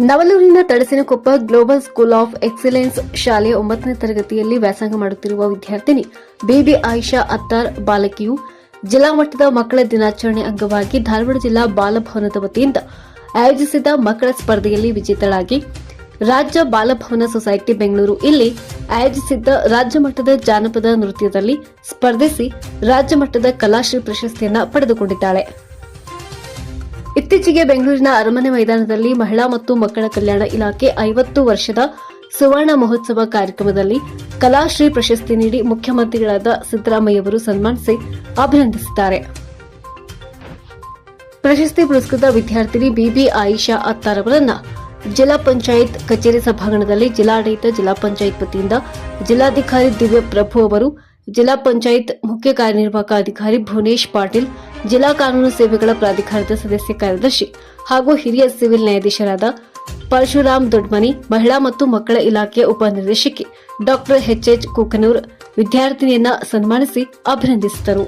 ನವಲೂರಿನ Tadasinakoppa global school of excellence ಶಾಲೆಯ ಒಂಬತ್ತನೇ ತರಗತಿಯಲ್ಲಿ ವ್ಯಾಸಂಗ ಮಾಡುತ್ತಿರುವ ವಿದ್ಯಾರ್ಥಿನಿ ಬೇಬಿ ಆಯಿಷಾ ಅತ್ತಾರ್ ಬಾಲಕಿಯು ಜಿಲ್ಲಾ ಮಟ್ಟದ ಮಕ್ಕಳ ದಿನಾಚರಣೆ ಅಂಗವಾಗಿ ಧಾರವಾಡ ಜಿಲ್ಲಾ ಬಾಲಭವನದ ವತಿಯಿಂದ ಆಯೋಜಿಸಿದ ಮಕ್ಕಳ ಸ್ಪರ್ಧೆಯಲ್ಲಿ ವಿಜೇತಳಾಗಿ ರಾಜ್ಯ ಬಾಲಭವನ ಸೊಸೈಟಿ ಬೆಂಗಳೂರು ಇಲ್ಲಿ ಆಯೋಜಿಸಿದ್ದ ರಾಜ್ಯ ಮಟ್ಟದ ಜಾನಪದ ನೃತ್ಯದಲ್ಲಿ ಸ್ಪರ್ಧಿಸಿ ರಾಜ್ಯ ಮಟ್ಟದ ಕಲಾಶ್ರೀ ಪ್ರಶಸ್ತಿಯನ್ನು ಪಡೆದುಕೊಂಡಿದ್ದಾಳೆ. ಇತ್ತೀಚೆಗೆ ಬೆಂಗಳೂರಿನ ಅರಮನೆ ಮೈದಾನದಲ್ಲಿ ಮಹಿಳಾ ಮತ್ತು ಮಕ್ಕಳ ಕಲ್ಯಾಣ ಇಲಾಖೆ ಐವತ್ತು ವರ್ಷದ ಸುವರ್ಣ ಮಹೋತ್ಸವ ಕಾರ್ಯಕ್ರಮದಲ್ಲಿ ಕಲಾಶ್ರೀ ಪ್ರಶಸ್ತಿ ನೀಡಿ ಮುಖ್ಯಮಂತ್ರಿಗಳಾದ ಸಿದ್ದರಾಮಯ್ಯವರು ಸನ್ಮಾನಿಸಿ ಅಭಿನಂದಿಸಿದ್ದಾರೆ. ಪ್ರಶಸ್ತಿ ಪುರಸ್ಕೃತ ವಿದ್ಯಾರ್ಥಿನಿ ಬಿಬಿ ಆಯಿಷಾ ಅತ್ತಾರ್ ಅವರನ್ನು ಜಿಲ್ಲಾ ಪಂಚಾಯತ್ ಕಚೇರಿ ಸಭಾಂಗಣದಲ್ಲಿ ಜಿಲ್ಲಾಡಳಿತ ಜಿಲ್ಲಾ ಪಂಚಾಯತ್ ವತಿಯಿಂದ ಜಿಲ್ಲಾಧಿಕಾರಿ ದಿವ್ಯ ಪ್ರಭು ಅವರು, ಜಿಲ್ಲಾ ಪಂಚಾಯತ್ ಮುಖ್ಯ ಕಾರ್ಯನಿರ್ವಾಹಕ ಅಧಿಕಾರಿ ಭುವನೇಶ್ ಪಾಟೀಲ್ ಜಿಲ್ಲಾ ಕಾನೂನು ಸೇವೆಗಳ ಪ್ರಾಧಿಕಾರದ ಸದಸ್ಯ ಕಾರ್ಯದರ್ಶಿ ಹಾಗೂ ಹಿರಿಯ ಸಿವಿಲ್ ನ್ಯಾಯಾಧೀಶರಾದ ಪರಶುರಾಮ್ ದೊಡ್ಮನಿ, ಮಹಿಳಾ ಮತ್ತು ಮಕ್ಕಳ ಇಲಾಖೆಯ ಉಪನಿರ್ದೇಶಕಿ ಡಾಕ್ಟರ್ ಎಚ್ಎಚ್ ಕುಕನೂರ್ ವಿದ್ಯಾರ್ಥಿನಿಯನ್ನ ಸನ್ಮಾನಿಸಿ ಅಭಿನಂದಿಸಿದರು.